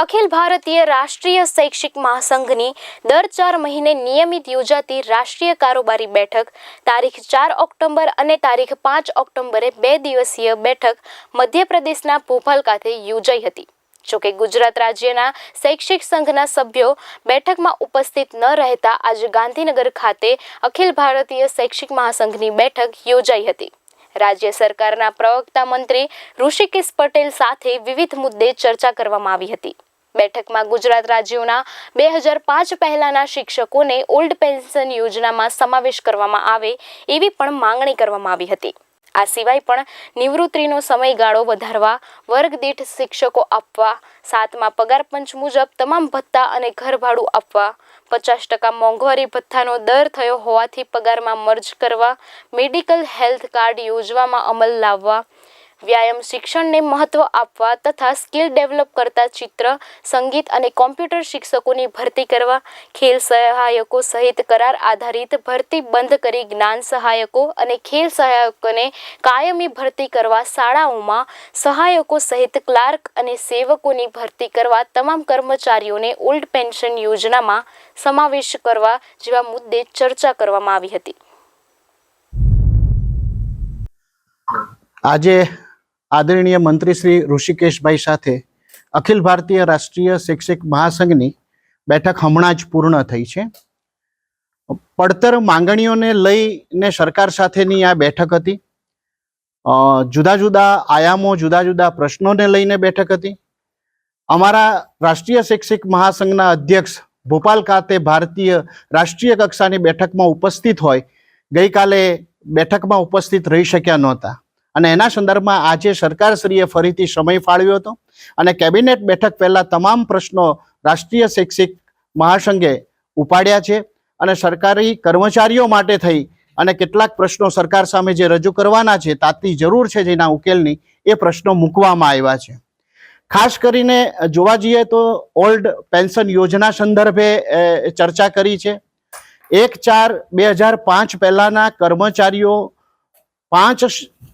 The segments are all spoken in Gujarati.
અખિલ ભારતીય રાષ્ટ્રીય શૈક્ષિક મહાસંઘની દર ચાર મહિને નિયમિત યોજાતી રાષ્ટ્રીય કારોબારી બેઠક, તારીખ ચાર ઓક્ટોબર અને તારીખ પાંચ ઓક્ટોબરે બે દિવસીય બેઠક મધ્યપ્રદેશના ભોપાલ ખાતે યોજાઈ હતી. જોકે ગુજરાત રાજ્યના શૈક્ષિક સંઘના સભ્યો બેઠકમાં ઉપસ્થિત ન રહેતા આજે ગાંધીનગર ખાતે અખિલ ભારતીય શૈક્ષિક મહાસંઘની બેઠક યોજાઈ હતી. રાજ્ય સરકારના પ્રવક્તા મંત્રી ઋષિકેશ પટેલ સાથે વિવિધ મુદ્દે ચર્ચા કરવામાં આવી હતી. બેઠકમાં ગુજરાત રાજ્યોના બે હજાર પાંચ પહેલાના શિક્ષકોને ઓલ્ડ પેન્શન યોજનામાં સમાવેશ કરવામાં આવે એવી પણ માંગણી કરવામાં આવી હતી. આ સિવાય પણ નિવૃત્તિનો સમયગાળો વધારવા વર્ગદીઠ શિક્ષકો આપવા, સાતમા પગાર પંચ મુજબ તમામ ભત્તા અને ઘર ભાડું આપવા, પચાસ ટકા મોંઘવારી ભથ્થાનો દર થયો હોવાથી પગારમાં મર્જ કરવા, મેડિકલ હેલ્થ કાર્ડ યોજવામાં અમલ લાવવા વ્યાયામ શિક્ષણને મહત્વ આપવા તથા સ્કિલ ડેવલપ કરતા ચિત્ર, સંગીત અને કોમ્પ્યુટર શિક્ષકોની ભરતી કરવા, ખેલ સહાયકો સહિત કરાર આધારિત ભરતી બંધ કરી જ્ઞાન સહાયકો અને ખેલ સહાયકોને કાયમી ભરતી કરવા શાળાઓમાં સહાયકો સહિત ક્લાર્ક અને સેવકોની ભરતી કરવા તમામ કર્મચારીઓને ઓલ્ડ પેન્શન યોજનામાં સમાવેશ કરવા જેવા મુદ્દે ચર્ચા કરવામાં આવી હતી. આજે આદરણીય મંત્રી શ્રી ઋષિકેશભાઈ સાથે અખિલ ભારતીય રાષ્ટ્રીય શૈક્ષિક મહાસંઘની બેઠક હમણાં જ પૂર્ણ થઈ છે. પડતર માંગણીઓને લઈને સરકાર સાથેની આ બેઠક હતી. જુદા જુદા આયામો, જુદા જુદા પ્રશ્નોને લઈને બેઠક હતી. અમારા રાષ્ટ્રીય શૈક્ષિક મહાસંઘના અધ્યક્ષ ભોપાલ ખાતે ભારતીય રાષ્ટ્રીય કક્ષાની બેઠકમાં ઉપસ્થિત હોય. ગઈકાલે બેઠકમાં ઉપસ્થિત રહી શક્યા નહોતા. અને એના સંદર્ભમાં આજે સરકારશ્રીએ ફરીથી સમય ફાળવ્યો હતો અને કેબિનેટ બેઠક પહેલાં તમામ પ્રશ્નો રાષ્ટ્રીય શૈક્ષિક મહાસંઘે ઉપાડ્યા છે અને સરકારી કર્મચારીઓ માટે થઈ અને કેટલાક પ્રશ્નો સરકાર સામે જે રજૂ કરવાના છે, તાતી જરૂર છે જેના ઉકેલની એ પ્રશ્નો મૂકવામાં આવ્યા છે. ખાસ કરીને જોવા જઈએ તો ઓલ્ડ પેન્શન યોજના સંદર્ભે ચર્ચા કરી છે. એક ચાર બે હજાર પાંચ પહેલાંના કર્મચારીઓ પાંચ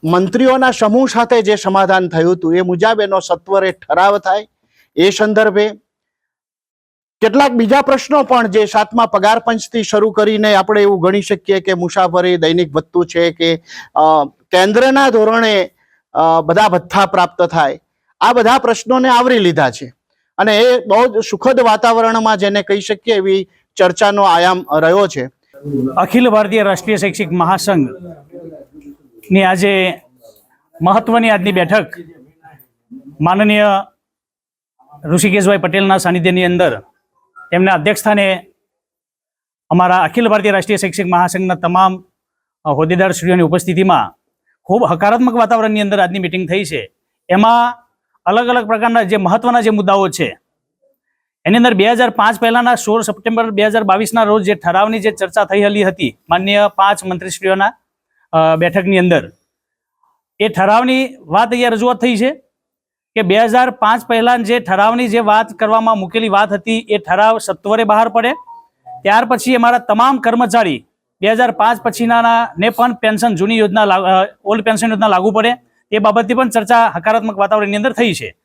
મંત્રીઓના સમૂહ સાથે જે સમાધાન થયું હતું, એ મુજબ એનો સત્વરે ઠરાવ થાય. એ સંદર્ભે કેટલાક બીજા પ્રશ્નો પણ જે સાતમા પગાર પંચથી શરૂ કરીને આપણે એવું ગણી શકીએ કે મુસાફરી દૈનિક ભથ્થું છે કે કેન્દ્રના ધોરણે બધા ભથ્થા પ્રાપ્ત થાય. આ બધા પ્રશ્નોને આવરી લીધા છે. અને એ બહુ જ સુખદ વાતાવરણમાં જેને કહી શકીએ એવી ચર્ચાનો આયામ રહ્યો છે. અખિલ ભારતીય રાષ્ટ્રીય શૈક્ષિક મહાસંઘ ની આજે મહત્વની આજની બેઠક માનનીય ઋષિકેશભાઈ પટેલના સાનિધ્યની અંદર તેમના અધ્યક્ષસ્થાને અમારા અખિલ ભારતીય રાષ્ટ્રીય શૈક્ષિક મહાસંઘના તમામ હોદ્દેદારશ્રીઓની ઉપસ્થિતિમાં ખૂબ હકારાત્મક વાતાવરણની અંદર આજની મિટિંગ થઈ છે. એમાં અલગ અલગ પ્રકારના જે મહત્વના જે મુદ્દાઓ છે, એની અંદર બે હજાર પાંચ પહેલાના સોળ સપ્ટેમ્બર બે હજાર બાવીસના રોજ જે ઠરાવની જે ચર્ચા થયેલી હતી માન્ય પાંચ મંત્રીશ્રીઓના બેઠકની અંદર. એ ઠરાવની વાત અહીંયા રજૂઆત થઈ છે કે બે હજાર પાંચ પહેલાં જે ઠરાવની જે વાત કરવામાં મૂકેલી વાત હતી, એ ઠરાવ સત્વરે બહાર પડે. ત્યાર પછી અમારા તમામ કર્મચારી બે હજાર પાંચ પછીના ને પણ પેન્શન, જૂની યોજના ઓલ્ડ પેન્શન યોજના લાગુ પડે. એ બાબતની પણ ચર્ચા હકારાત્મક વાતાવરણની અંદર થઈ છે.